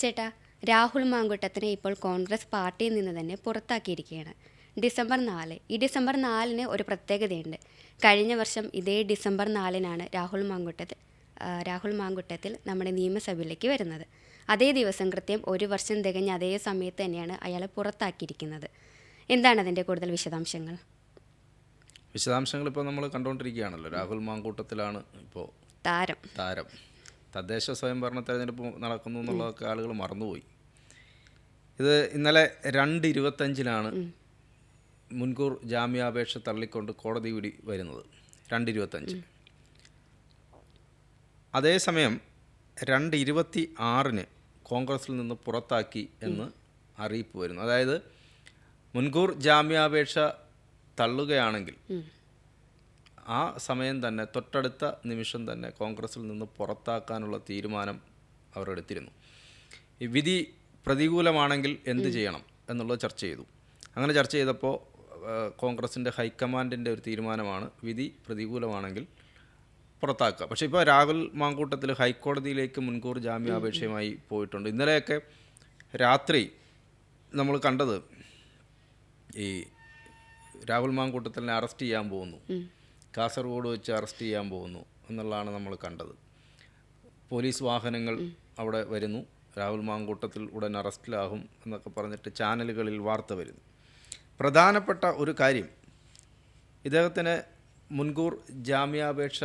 ചേട്ടാ രാഹുൽ മാങ്കുട്ടത്തിനെ ഇപ്പോൾ കോൺഗ്രസ് പാർട്ടിയിൽ നിന്ന് തന്നെ പുറത്താക്കിയിരിക്കുകയാണ്. ഡിസംബർ നാല്. ഈ ഡിസംബർ നാലിന് ഒരു പ്രത്യേകതയുണ്ട്. കഴിഞ്ഞ വർഷം ഇതേ ഡിസംബർ നാലിനാണ് രാഹുൽ മാങ്കുട്ടത്തിൽ രാഹുൽ മാങ്കുട്ടത്തിൽ നമ്മുടെ നിയമസഭയിലേക്ക് വരുന്നത്. അതേ ദിവസം കൃത്യം ഒരു വർഷം തികഞ്ഞ അതേ സമയത്ത് തന്നെയാണ് അയാളെ പുറത്താക്കിയിരിക്കുന്നത്. എന്താണ് അതിന്റെ കൂടുതൽ വിശദാംശങ്ങൾ? വിശദാംശങ്ങൾ ഇപ്പോൾ നമ്മൾ കണ്ടുകൊണ്ടിരിക്കുകയാണല്ലോ. രാഹുൽ മാങ്കൂട്ടത്തിലാണ് ഇപ്പോൾ താരം. താരം. തദ്ദേശ സ്വയംഭരണ തെരഞ്ഞെടുപ്പ് നടക്കുന്നു എന്നുള്ളതൊക്കെ ആളുകൾ മറന്നുപോയി. ഇത് ഇന്നലെ രണ്ട് ഇരുപത്തഞ്ചിനാണ് മുൻകൂർ ജാമ്യാപേക്ഷ തള്ളിക്കൊണ്ട് കോടതി കൂടി വരുന്നത്. രണ്ട് ഇരുപത്തഞ്ച്. അതേസമയം രണ്ട് ഇരുപത്തി ആറിന് കോൺഗ്രസിൽ നിന്ന് പുറത്താക്കി എന്ന് അറിയിപ്പ് വരുന്നു. അതായത് മുൻകൂർ ജാമ്യാപേക്ഷ തള്ളുകയാണെങ്കിൽ ആ സമയം തന്നെ തൊട്ടടുത്ത നിമിഷം തന്നെ കോൺഗ്രസിൽ നിന്ന് പുറത്താക്കാനുള്ള തീരുമാനം അവർ എടുത്തിരുന്നു. ഈ വിധി പ്രതികൂലമാണെങ്കിൽ എന്ത് ചെയ്യണം എന്നുള്ളത് ചർച്ച ചെയ്തു. അങ്ങനെ ചർച്ച ചെയ്തപ്പോൾ കോൺഗ്രസിന്റെ ഹൈക്കമാൻഡിന്റെ ഒരു തീരുമാനമാണ് വിധി പ്രതികൂലമാണെങ്കിൽ പുറത്താക്കുക. പക്ഷേ ഇപ്പോൾ രാഹുൽ മാങ്കൂട്ടത്തിൽ ഹൈക്കോടതിയിലേക്ക് മുൻകൂർ ജാമ്യാപേക്ഷയുമായി പോയിട്ടുണ്ട്. ഇന്നലെയൊക്കെ രാത്രി നമ്മൾ കണ്ടത് ഈ രാഹുൽ മാങ്കൂട്ടത്തിനെ അറസ്റ്റ് ചെയ്യാൻ പോകുന്നു. കാസർഗോഡ് വെച്ച് അറസ്റ്റ് ചെയ്യാൻ പോകുന്നു എന്നുള്ളതാണ് നമ്മൾ കണ്ടത്. പോലീസ് വാഹനങ്ങൾ അവിടെ വരുന്നു. രാഹുൽ മാങ്കൂട്ടത്തിൽ ഉടൻ അറസ്റ്റിലാകും എന്നൊക്കെ പറഞ്ഞിട്ട് ചാനലുകളിൽ വാർത്ത വരുന്നു. പ്രധാനപ്പെട്ട ഒരു കാര്യം ഇദ്ദേഹത്തിന് മുൻകൂർ ജാമ്യാപേക്ഷ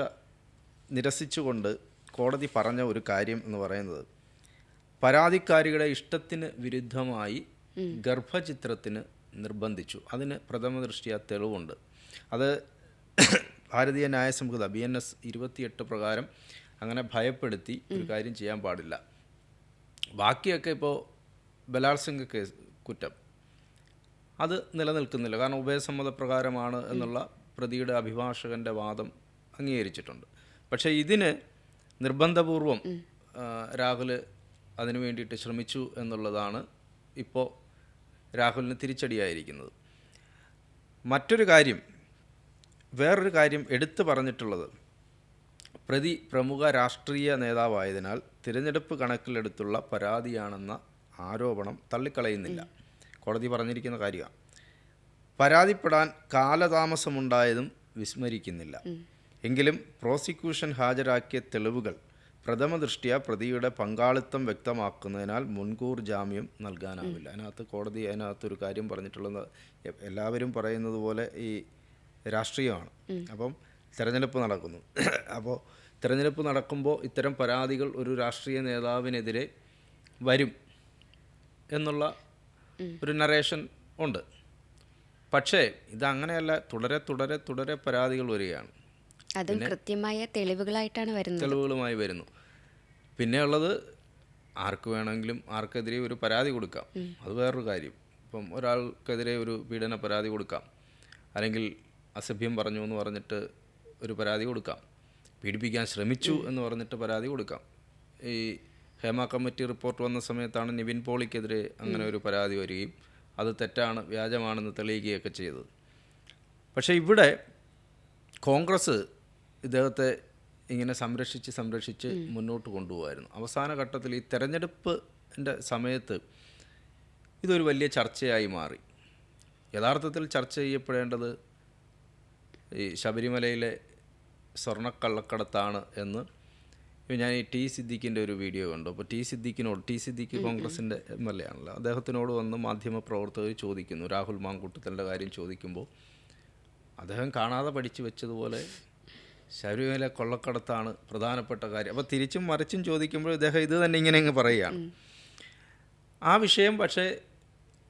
നിരസിച്ചുകൊണ്ട് കോടതി പറഞ്ഞ ഒരു കാര്യം എന്ന് പറയുന്നത് പരാതിക്കാരികളുടെ ഇഷ്ടത്തിന് വിരുദ്ധമായി ഗർഭചിത്രത്തിന് നിർബന്ധിച്ചു. അതിന് പ്രഥമ ദൃഷ്ടിയ തെളിവുണ്ട്. അത് ഭാരതീയ ന്യായ സംഹിത ബി എൻ എസ് ഇരുപത്തിയെട്ട് പ്രകാരം അങ്ങനെ ഭയപ്പെടുത്തി ഒരു കാര്യം ചെയ്യാൻ പാടില്ല. ബാക്കിയൊക്കെ ഇപ്പോൾ ബലാത്സംഗ കേസ് കുറ്റം. അത് നിലനിൽക്കുന്നില്ല. കാരണം ഉഭയസമ്മതപ്രകാരമാണ് എന്നുള്ള പ്രതിയുടെ അഭിഭാഷകന്റെ വാദം അംഗീകരിച്ചിട്ടുണ്ട്. പക്ഷേ ഇതിന് നിർബന്ധപൂർവം രാഹുൽ അതിനു വേണ്ടിയിട്ട് ശ്രമിച്ചു എന്നുള്ളതാണ് ഇപ്പോൾ രാഹുലിന് തിരിച്ചടിയായിരിക്കുന്നത്. മറ്റൊരു കാര്യം വേറൊരു കാര്യം എടുത്തു പറഞ്ഞിട്ടുള്ളത്. പ്രതി പ്രമുഖ രാഷ്ട്രീയ നേതാവായതിനാൽ തിരഞ്ഞെടുപ്പ് കണക്കിലെടുത്തുള്ള പരാതിയാണെന്ന ആരോപണം തള്ളിക്കളയുന്നില്ല. കോടതി പറഞ്ഞിരിക്കുന്ന കാര്യമാണ് പരാതിപ്പെടാൻ കാലതാമസമുണ്ടായതും വിസ്മരിക്കുന്നില്ല. എങ്കിലും പ്രോസിക്യൂഷൻ ഹാജരാക്കിയ തെളിവുകൾ പ്രഥമ ദൃഷ്ടിയ പ്രതിയുടെ പങ്കാളിത്തം വ്യക്തമാക്കുന്നതിനാൽ മുൻകൂർ ജാമ്യം നൽകാനാവില്ല. അതിനകത്ത് കോടതി അതിനകത്തൊരു കാര്യം പറഞ്ഞിട്ടുള്ളത് എല്ലാവരും പറയുന്നത് പോലെ ഈ രാഷ്ട്രീയമാണ്. അപ്പം തിരഞ്ഞെടുപ്പ് നടക്കുന്നു. അപ്പോൾ തിരഞ്ഞെടുപ്പ് നടക്കുമ്പോൾ ഇത്തരം പരാതികൾ ഒരു രാഷ്ട്രീയ നേതാവിനെതിരെ വരും എന്നുള്ള ഒരു നറേഷൻ ഉണ്ട്. പക്ഷേ ഇതങ്ങനെയല്ല തുടരെ തുടരെ തുടരെ പരാതികൾ വരികയാണ്. അതും കൃത്യമായ തെളിവുകളായിട്ടാണ് വരുന്നത്. തെളിവുകളുമായി വരുന്നു. പിന്നെ ഉള്ളത് ആർക്ക് വേണമെങ്കിലും ആർക്കെതിരെ ഒരു പരാതി കൊടുക്കാം. അത് വേറൊരു കാര്യം. ഇപ്പം ഒരാൾക്കെതിരെ ഒരു പീഡന പരാതി കൊടുക്കാം. അല്ലെങ്കിൽ അസഭ്യം പറഞ്ഞു എന്ന് പറഞ്ഞിട്ട് ഒരു പരാതി കൊടുക്കാം. പീഡിപ്പിക്കാൻ ശ്രമിച്ചു എന്ന് പറഞ്ഞിട്ട് പരാതി കൊടുക്കാം. ഈ ഹേമ കമ്മിറ്റി റിപ്പോർട്ട് വന്ന സമയത്താണ് നിവിൻ പോളിക്കെതിരെ അങ്ങനെ ഒരു പരാതി വരികയും അത് തെറ്റാണ് വ്യാജമാണെന്ന് തെളിയിക്കുകയൊക്കെ ചെയ്തത്. പക്ഷേ ഇവിടെ കോൺഗ്രസ് ഇദ്ദേഹത്തെ ഇങ്ങനെ സംരക്ഷിച്ച് സംരക്ഷിച്ച് മുന്നോട്ട് കൊണ്ടുപോകായിരുന്നു അവസാന ഘട്ടത്തിൽ ഈ തെരഞ്ഞെടുപ്പിന്റെ സമയത്ത് ഇതൊരു വലിയ ചർച്ചയായി മാറി. യഥാർത്ഥത്തിൽ ചർച്ച ചെയ്യപ്പെടേണ്ടത് ഈ ശബരിമലയിലെ സ്വർണക്കള്ളക്കടത്താണ് എന്ന് ഞാൻ ഈ ടി സിദ്ദിഖിന്റെ ഒരു വീഡിയോ കണ്ടു. അപ്പോൾ ടി സിദ്ദിഖിനോട് ടി സിദ്ദിഖ് കോൺഗ്രസിന്റെ എം എൽ എ ആണല്ലോ അദ്ദേഹത്തിനോട് വന്ന് മാധ്യമപ്രവർത്തകർ ചോദിക്കുന്നു. രാഹുൽ മാങ്കൂട്ടത്തലിന്റെ കാര്യം ചോദിക്കുമ്പോൾ അദ്ദേഹം കാണാതെ പഠിച്ചു വെച്ചതുപോലെ ശബരിമല കൊള്ളക്കടത്താണ് പ്രധാനപ്പെട്ട കാര്യം. അപ്പോൾ തിരിച്ചും മറിച്ചും ചോദിക്കുമ്പോൾ ഇദ്ദേഹം ഇത് തന്നെ ഇങ്ങനെ അങ്ങ് പറയുകയാണ്. ആ വിഷയം പക്ഷേ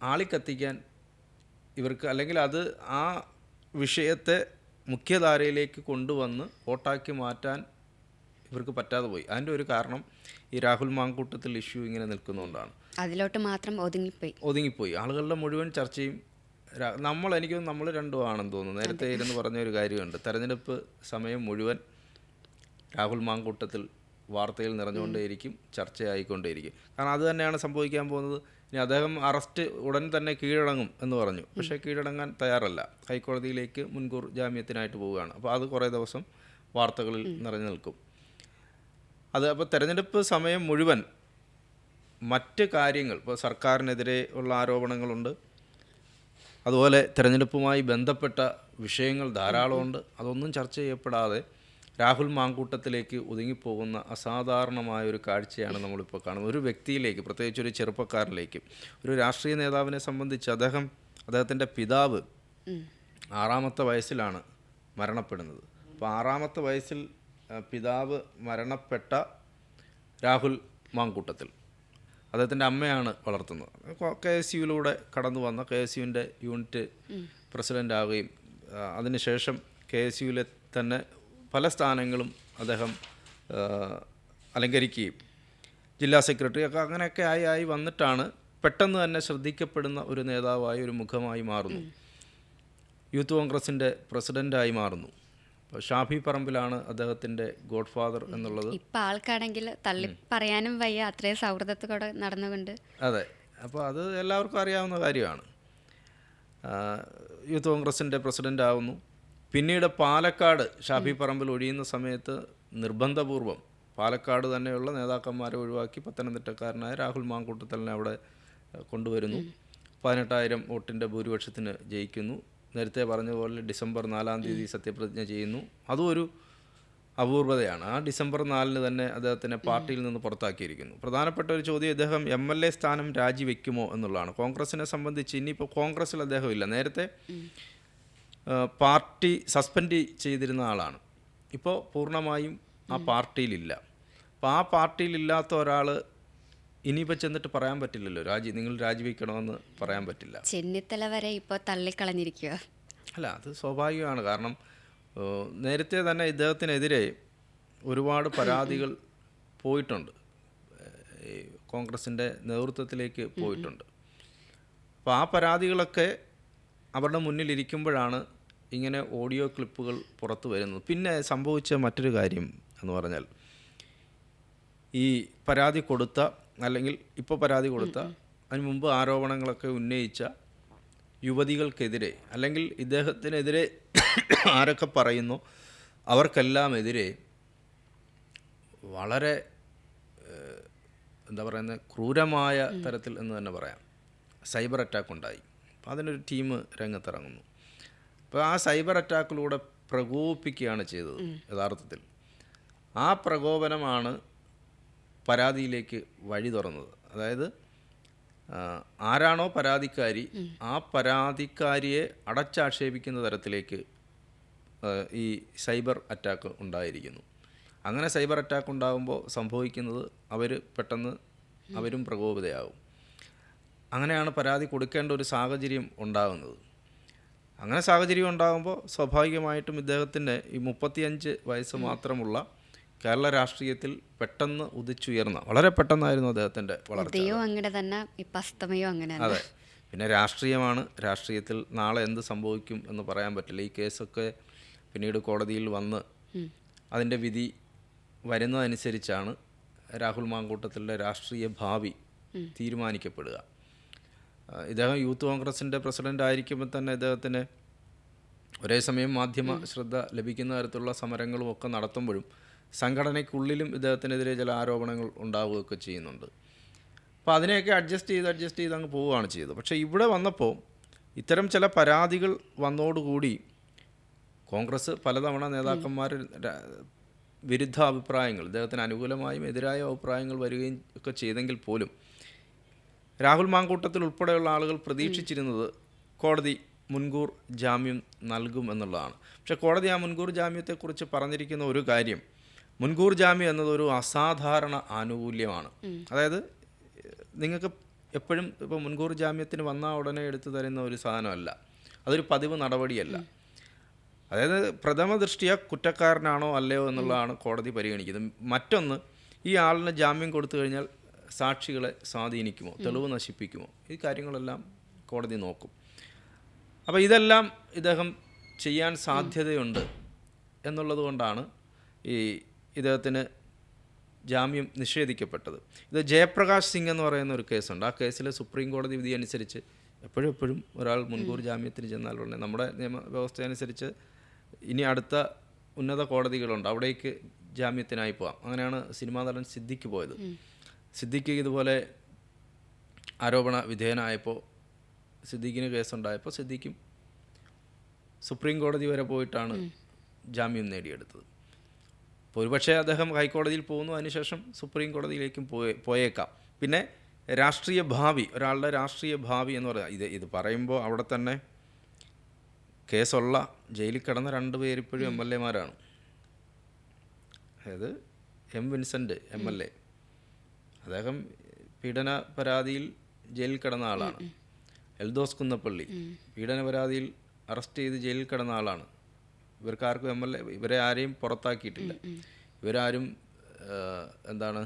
ആളിക്കത്തിക്കാൻ ഇവർക്ക് അല്ലെങ്കിൽ അത് ആ വിഷയത്തെ മുഖ്യധാരയിലേക്ക് കൊണ്ടുവന്ന് വോട്ടാക്കി മാറ്റാൻ ഇവർക്ക് പറ്റാതെ പോയി. അതിന്റെ ഒരു കാരണം ഈ രാഹുൽ മാങ്കൂട്ടത്തിൽ ഇഷ്യൂ ഇങ്ങനെ നിൽക്കുന്നതുകൊണ്ടാണ് അതിലോട്ട് മാത്രം ഒതുങ്ങിപ്പോയി. ഒതുങ്ങിപ്പോയി. ആളുകളുടെ മുഴുവൻ ചർച്ചയും നമ്മൾ എനിക്ക് നമ്മൾ രണ്ടും ആണെന്ന് തോന്നുന്നു. നേരത്തെ ഇരുന്ന് പറഞ്ഞ ഒരു കാര്യമുണ്ട്. തെരഞ്ഞെടുപ്പ് സമയം മുഴുവൻ രാഹുൽ മാങ്കൂട്ടത്തിൽ വാർത്തയിൽ നിറഞ്ഞുകൊണ്ടേയിരിക്കും ചർച്ചയായിക്കൊണ്ടേയിരിക്കും. കാരണം അത് തന്നെയാണ് സംഭവിക്കാൻ പോകുന്നത്. ഇനി അദ്ദേഹം അറസ്റ്റ് ഉടൻ തന്നെ കീഴടങ്ങും എന്ന് പറഞ്ഞു. പക്ഷേ കീഴടങ്ങാൻ തയ്യാറല്ല. ഹൈക്കോടതിയിലേക്ക് മുൻകൂർ ജാമ്യത്തിനായിട്ട് പോവുകയാണ്. അപ്പോൾ അത് കുറേ ദിവസം വാർത്തകളിൽ നിറഞ്ഞു നിൽക്കും. അത് അപ്പോൾ തെരഞ്ഞെടുപ്പ് സമയം മുഴുവൻ മറ്റ് കാര്യങ്ങൾ ഇപ്പോൾ സർക്കാരിനെതിരെ ഉള്ള ആരോപണങ്ങളുണ്ട്. അതുപോലെ തിരഞ്ഞെടുപ്പുമായി ബന്ധപ്പെട്ട വിഷയങ്ങൾ ധാരാളമുണ്ട്. അതൊന്നും ചർച്ച ചെയ്യപ്പെടാതെ രാഹുൽ മാങ്കൂട്ടത്തിലേക്ക് ഒതുങ്ങിപ്പോകുന്ന അസാധാരണമായ ഒരു കാഴ്ചയാണ് നമ്മളിപ്പോൾ കാണുന്നത്. ഒരു വ്യക്തിയിലേക്ക് പ്രത്യേകിച്ച് ഒരു ചെറുപ്പക്കാരനിലേക്ക് ഒരു രാഷ്ട്രീയ നേതാവിനെ സംബന്ധിച്ച് അദ്ദേഹം അദ്ദേഹത്തിന്റെ പിതാവ് ആറാമത്തെ വയസ്സിലാണ് മരണപ്പെടുന്നത്. അപ്പോൾ ആറാമത്തെ വയസ്സിൽ പിതാവ് മരണപ്പെട്ട രാഹുൽ മാങ്കൂട്ടത്തിൽ. അദ്ദേഹത്തിന്റെ അമ്മയാണ് വളർത്തുന്നത്. കെ എസ് യുയിലൂടെ കടന്നു വന്ന കെ എസ് യുവിന്റെ യൂണിറ്റ് പ്രസിഡന്റ് ആവുകയും അതിനുശേഷം കെ എസ് യുവിലെ തന്നെ പല സ്ഥാനങ്ങളും അദ്ദേഹം അലങ്കരിക്കുകയും ജില്ലാ സെക്രട്ടറി ഒക്കെ അങ്ങനെയൊക്കെ ആയി ആയി വന്നിട്ടാണ് പെട്ടെന്ന് തന്നെ ശ്രദ്ധിക്കപ്പെടുന്ന ഒരു നേതാവായി ഒരു മുഖമായി മാറുന്നു. യൂത്ത് കോൺഗ്രസിന്റെ പ്രസിഡന്റായി മാറുന്നു. ഷാഫി പറമ്പിലാണ് അദ്ദേഹത്തിന്റെ ഗോഡ് ഫാദർ എന്നുള്ളത്. ഇപ്പം ആൾക്കാണെങ്കിൽ തള്ളി പറയാനും വയ്യ അത്രയും സൗഹൃദത്തോടെ നടന്നുകൊണ്ട്. അതെ. അപ്പോൾ അത് എല്ലാവർക്കും അറിയാവുന്ന കാര്യമാണ്. യൂത്ത് കോൺഗ്രസിന്റെ പ്രസിഡന്റ് ആവുന്നു പിന്നീട് പാലക്കാട് ഷാഫി പറമ്പിൽ ഒഴിയുന്ന സമയത്ത് നിർബന്ധപൂർവം പാലക്കാട് തന്നെയുള്ള നേതാക്കന്മാരെ ഒഴിവാക്കി പത്തനംതിട്ടക്കാരനായ രാഹുൽ മാങ്കൂട്ടത്തലിനെ അവിടെ കൊണ്ടുവരുന്നു. പതിനെട്ടായിരം വോട്ടിന്റെ ഭൂരിപക്ഷത്തിന് ജയിക്കുന്നു. നേരത്തെ പറഞ്ഞതുപോലെ പോലെ ഡിസംബർ നാലാം തീയതി സത്യപ്രതിജ്ഞ ചെയ്യുന്നു. അതും ഒരു അപൂർവതയാണ്. ആ ഡിസംബർ നാലിന് തന്നെ അദ്ദേഹത്തിനെ പാർട്ടിയിൽ നിന്ന് പുറത്താക്കിയിരിക്കുന്നു. പ്രധാനപ്പെട്ട ഒരു ചോദ്യം ഇദ്ദേഹം എം എൽ എ സ്ഥാനം രാജിവെക്കുമോ എന്നുള്ളതാണ്. കോൺഗ്രസിനെ സംബന്ധിച്ച് ഇനിയിപ്പോൾ കോൺഗ്രസ്സിൽ അദ്ദേഹം ഇല്ല നേരത്തെ പാർട്ടി സസ്പെൻഡ് ചെയ്തിരുന്ന ആളാണ്. ഇപ്പോൾ പൂർണമായും ആ പാർട്ടിയിലില്ല. അപ്പോൾ ആ പാർട്ടിയിലില്ലാത്ത ഒരാൾ ഇനിയിപ്പോൾ ചെന്നിട്ട് പറയാൻ പറ്റില്ലല്ലോ. രാജി നിങ്ങൾ രാജിവെക്കണമെന്ന് പറയാൻ പറ്റില്ല. ചെന്നിത്തല വരെ ഇപ്പോൾ തള്ളിക്കളഞ്ഞിരിക്കുക അല്ല അത് സ്വാഭാവികമാണ്. കാരണം നേരത്തെ തന്നെ ഇദ്ദേഹത്തിനെതിരെ ഒരുപാട് പരാതികൾ പോയിട്ടുണ്ട്. കോൺഗ്രസിന്റെ നേതൃത്വത്തിലേക്ക് പോയിട്ടുണ്ട്. അപ്പോൾ ആ പരാതികളൊക്കെ അവരുടെ മുന്നിലിരിക്കുമ്പോഴാണ് ഇങ്ങനെ ഓഡിയോ ക്ലിപ്പുകൾ പുറത്തു വരുന്നത്. പിന്നെ സംഭവിച്ച മറ്റൊരു കാര്യം എന്ന് പറഞ്ഞാൽ ഈ പരാതി കൊടുത്ത അല്ലെങ്കിൽ ഇപ്പോൾ പരാതി കൊടുത്ത അതിന് മുമ്പ് ആരോപണങ്ങളൊക്കെ ഉന്നയിച്ച യുവതികൾക്കെതിരെ അല്ലെങ്കിൽ ഇദ്ദേഹത്തിനെതിരെ ആരൊക്കെ പറയുന്നു അവർക്കെല്ലാം എതിരെ വളരെ എന്താ പറയുന്നത് ക്രൂരമായ തരത്തിൽ എന്ന് തന്നെ പറയാം. സൈബർ അറ്റാക്ക് ഉണ്ടായി അപ്പോൾ അതിനൊരു ടീം രംഗത്തിറങ്ങുന്നു. അപ്പോൾ ആ സൈബർ അറ്റാക്കിലൂടെ പ്രകോപിപ്പിക്കുകയാണ് ചെയ്തത് യഥാർത്ഥത്തിൽ. ആ പ്രകോപനമാണ് പരാതിയിലേക്ക് വഴി തുറന്നത്. അതായത് ആരാണോ പരാതിക്കാരി ആ പരാതിക്കാരിയെ അടച്ചാക്ഷേപിക്കുന്ന തരത്തിലേക്ക് ഈ സൈബർ അറ്റാക്ക് ഉണ്ടായിരിക്കുന്നു. അങ്ങനെ സൈബർ അറ്റാക്ക് ഉണ്ടാകുമ്പോൾ സംഭവിക്കുന്നത് അവർ പെട്ടെന്ന് അവരും പ്രകോപിതയാകും അങ്ങനെയാണ് പരാതി കൊടുക്കേണ്ട ഒരു സാഹചര്യം ഉണ്ടാകുന്നത്. അങ്ങനെ സാഹചര്യം ഉണ്ടാകുമ്പോൾ സ്വാഭാവികമായിട്ടും ഇദ്ദേഹത്തിന്റെ ഈ മുപ്പത്തിയഞ്ച് വയസ്സ് മാത്രമുള്ള കേരള രാഷ്ട്രീയത്തിൽ പെട്ടെന്ന് ഉദിച്ചുയർന്ന വളരെ പെട്ടെന്നായിരുന്നു അദ്ദേഹത്തിന്റെ വളർച്ച. ഉദയവും അങ്ങനെ തന്നെ ഇപ്പം അസ്തമയോ അങ്ങനെ അതെ. പിന്നെ രാഷ്ട്രീയമാണ്. രാഷ്ട്രീയത്തിൽ നാളെ എന്ത് സംഭവിക്കും എന്ന് പറയാൻ പറ്റില്ല. ഈ കേസൊക്കെ പിന്നീട് കോടതിയിൽ വന്ന് അതിന്റെ വിധി വരുന്നതനുസരിച്ചാണ് രാഹുൽ മാങ്കൂട്ടത്തിലെ രാഷ്ട്രീയ ഭാവി തീരുമാനിക്കപ്പെടുക. ഇദ്ദേഹം യൂത്ത് കോൺഗ്രസിന്റെ പ്രസിഡന്റ് ആയിരിക്കുമ്പോൾ തന്നെ ഇദ്ദേഹത്തിന് ഒരേ സമയം മാധ്യമ ശ്രദ്ധ ലഭിക്കുന്ന തരത്തിലുള്ള സമരങ്ങളും ഒക്കെ നടത്തുമ്പോഴും സംഘടനയ്ക്കുള്ളിലും ഇദ്ദേഹത്തിനെതിരെ ചില ആരോപണങ്ങൾ ഉണ്ടാവുകയൊക്കെ ചെയ്യുന്നുണ്ട്. അപ്പോൾ അതിനെയൊക്കെ അഡ്ജസ്റ്റ് ചെയ്ത് അഡ്ജസ്റ്റ് ചെയ്ത് അങ്ങ് പോവുകയാണ് ചെയ്തത്. പക്ഷേ ഇവിടെ വന്നപ്പോൾ ഇത്തരം ചില പരാതികൾ വന്നോടുകൂടി കോൺഗ്രസ് പലതവണ നേതാക്കന്മാർ വിരുദ്ധ അഭിപ്രായങ്ങൾ ഇദ്ദേഹത്തിന് അനുകൂലമായും എതിരായ അഭിപ്രായങ്ങൾ വരികയും ഒക്കെ ചെയ്തെങ്കിൽ പോലും രാഹുൽ മാങ്കൂട്ടത്തിൽ ഉൾപ്പെടെയുള്ള ആളുകൾ പ്രതീക്ഷിച്ചിരുന്നത് കോടതി മുൻകൂർ ജാമ്യം നൽകും എന്നുള്ളതാണ്. പക്ഷേ കോടതി ആ മുൻകൂർ ജാമ്യത്തെക്കുറിച്ച് പറഞ്ഞിരിക്കുന്ന ഒരു കാര്യം മുൻകൂർ ജാമ്യം എന്നതൊരു അസാധാരണ ആനുകൂല്യമാണ്. അതായത് നിങ്ങൾക്ക് എപ്പോഴും ഇപ്പോൾ മുൻകൂർ ജാമ്യത്തിന് വന്നാൽ ഉടനെ എടുത്തു തരുന്ന ഒരു സാധനമല്ല. അതൊരു പതിവ് നടപടിയല്ല. അതായത് പ്രഥമ ദൃഷ്ടിയ കുറ്റക്കാരനാണോ അല്ലയോ എന്നുള്ളതാണ് കോടതി പരിഗണിക്കുന്നത്. മറ്റൊന്ന് ഈ ആളിന് ജാമ്യം കൊടുത്തു കഴിഞ്ഞാൽ സാക്ഷികളെ സ്വാധീനിക്കുമോ? തെളിവ് നശിപ്പിക്കുമോ? ഈ കാര്യങ്ങളെല്ലാം കോടതി നോക്കും. അപ്പോൾ ഇതെല്ലാം ഇദ്ദേഹം ചെയ്യാൻ സാധ്യതയുണ്ട് എന്നുള്ളത് കൊണ്ടാണ് ഈ ഇദ്ദേഹത്തിന് ജാമ്യം നിഷേധിക്കപ്പെട്ടത്. ഇത് ജയപ്രകാശ് സിംഗ് എന്ന് പറയുന്ന ഒരു കേസുണ്ട്. ആ കേസിൽ സുപ്രീം കോടതി വിധി അനുസരിച്ച് എപ്പോഴും എപ്പോഴും ഒരാൾ മുൻകൂർ ജാമ്യത്തിന് ചെന്നാൽ ഉടനെ നമ്മുടെ നിയമവ്യവസ്ഥ അനുസരിച്ച് ഇനി അടുത്ത ഉന്നത കോടതികളുണ്ട്. അവിടേക്ക് ജാമ്യത്തിനായി പോവാം. അങ്ങനെയാണ് സിനിമാ നടൻ സിദ്ദിഖ് പോയത്. സിദ്ദിഖ് ഇതുപോലെ ആരോപണ വിധേയനായപ്പോൾ സിദ്ദിഖിന് കേസുണ്ടായപ്പോൾ സിദ്ദിഖും സുപ്രീം കോടതി വരെ പോയിട്ടാണ് ജാമ്യം നേടിയെടുത്തത്. അപ്പോൾ ഒരുപക്ഷെ അദ്ദേഹം ഹൈക്കോടതിയിൽ പോകുന്നു അതിനുശേഷം സുപ്രീം കോടതിയിലേക്കും പോയേ പോയേക്കാം. പിന്നെ രാഷ്ട്രീയ ഭാവി ഒരാളുടെ രാഷ്ട്രീയ ഭാവി എന്ന് പറയുക ഇത് ഇത് പറയുമ്പോൾ അവിടെ തന്നെ കേസുള്ള ജയിലിൽ കിടന്ന രണ്ട് പേരിപ്പോഴും എം എൽ എമാരാണ് അതായത് M Vincent M L A. അദ്ദേഹം പീഡന പരാതിയിൽ ജയിലിൽ കിടന്ന ആളാണ്. എൽദോസ് കുന്നപ്പള്ളി പീഡന പരാതിയിൽ അറസ്റ്റ് ചെയ്ത് ജയിലിൽ കിടന്ന ആളാണ്. ഇവർക്കാർക്കും എം എൽ എ ഇവരെ ആരെയും പുറത്താക്കിയിട്ടില്ല. ഇവരാരും എന്താണ്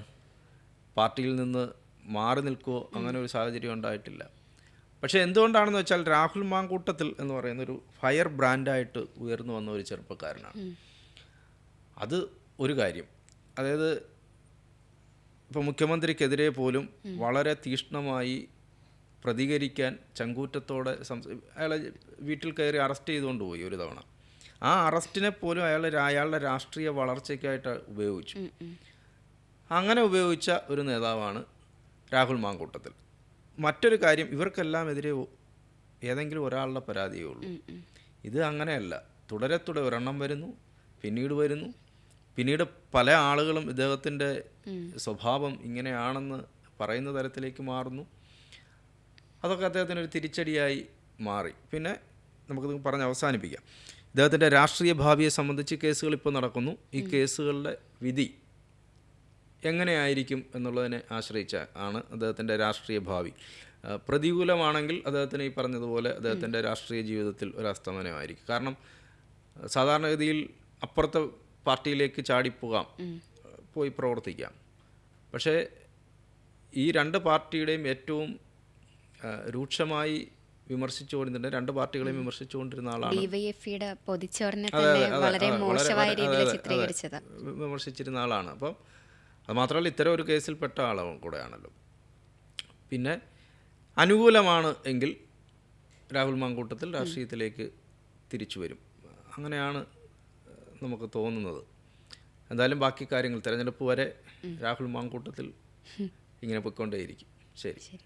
പാർട്ടിയിൽ നിന്ന് മാറി നിൽക്കുകയോ അങ്ങനെ ഒരു സാഹചര്യം ഉണ്ടായിട്ടില്ല. പക്ഷേ എന്തുകൊണ്ടാണെന്ന് വെച്ചാൽ രാഹുൽ മാങ്കൂട്ടത്തിൽ എന്ന് പറയുന്ന ഒരു ഫയർ ബ്രാൻഡായിട്ട് ഉയർന്നു വന്ന ഒരു ചെറുപ്പക്കാരനാണ്. അത് ഒരു കാര്യം. അതായത് ഇപ്പോൾ മുഖ്യമന്ത്രിക്കെതിരെ പോലും വളരെ തീഷ്ണമായി പ്രതികരിക്കാൻ ചങ്കൂറ്റത്തോടെ സംസ അയാളെ വീട്ടിൽ കയറി അറസ്റ്റ് ചെയ്തുകൊണ്ട് പോയി ഒരു തവണ. ആ അറസ്റ്റിനെ പോലും അയാളെ അയാളുടെ രാഷ്ട്രീയ വളർച്ചയ്ക്കായിട്ട് ഉപയോഗിച്ചു. അങ്ങനെ ഉപയോഗിച്ച ഒരു നേതാവാണ് രാഹുൽ മാങ്കൂട്ടത്തിൽ. മറ്റൊരു കാര്യം ഇവർക്കെല്ലാം എതിരെ ഏതെങ്കിലും ഒരാളുടെ പരാതിയേ ഉള്ളൂ. ഇത് അങ്ങനെയല്ല. തുടരെ തുടരെ ഒരെണ്ണം വരുന്നു പിന്നീട് വരുന്നു പിന്നീട് പല ആളുകളും ഇദ്ദേഹത്തിന്റെ സ്വഭാവം ഇങ്ങനെയാണെന്ന് പറയുന്ന തരത്തിലേക്ക് മാറുന്നു. അതൊക്കെ അദ്ദേഹത്തിന് ഒരു തിരിച്ചടിയായി മാറി. പിന്നെ നമുക്ക് പറഞ്ഞ് അവസാനിപ്പിക്കാം. ഇദ്ദേഹത്തിന്റെ രാഷ്ട്രീയ ഭാവിയെ സംബന്ധിച്ച് കേസുകൾ ഇപ്പോൾ നടക്കുന്നു. ഈ കേസുകളുടെ വിധി എങ്ങനെയായിരിക്കും എന്നുള്ളതിനെ ആശ്രയിച്ച ആണ് അദ്ദേഹത്തിന്റെ രാഷ്ട്രീയ ഭാവി. പ്രതികൂലമാണെങ്കിൽ അദ്ദേഹത്തിന് ഈ പറഞ്ഞതുപോലെ അദ്ദേഹത്തിന്റെ രാഷ്ട്രീയ ജീവിതത്തിൽ ഒരു അസ്തമനമായിരിക്കും. കാരണം സാധാരണഗതിയിൽ അപ്പുറത്തെ പാർട്ടിയിലേക്ക് ചാടിപ്പോകാം. പോയി പ്രവർത്തിക്കാം. പക്ഷേ ഈ രണ്ട് പാർട്ടിയുടെയും ഏറ്റവും രൂക്ഷമായി വിമർശിച്ചുകൊണ്ടിരുന്ന രണ്ട് പാർട്ടികളെയും വിമർശിച്ചുകൊണ്ടിരുന്ന ആളാണ് വിമർശിച്ചിരുന്ന ആളാണ്. അപ്പം അത് മാത്രമല്ല ഇത്തരം ഒരു കേസിൽപ്പെട്ട ആളും കൂടെയാണല്ലോ. പിന്നെ അനുകൂലമാണ് എങ്കിൽ രാഹുൽ മാങ്കൂട്ടത്തിൽ രാഷ്ട്രീയത്തിലേക്ക് തിരിച്ചു വരും. അങ്ങനെയാണ് നമുക്ക് തോന്നുന്നത്. എന്തായാലും ബാക്കി കാര്യങ്ങൾ തിരഞ്ഞെടുപ്പ് വരെ രാഹുൽ മാങ്കൂട്ടത്തിൽ ഇങ്ങനെ പൊയ്ക്കൊണ്ടേയിരിക്കും. ശരി. ശരി.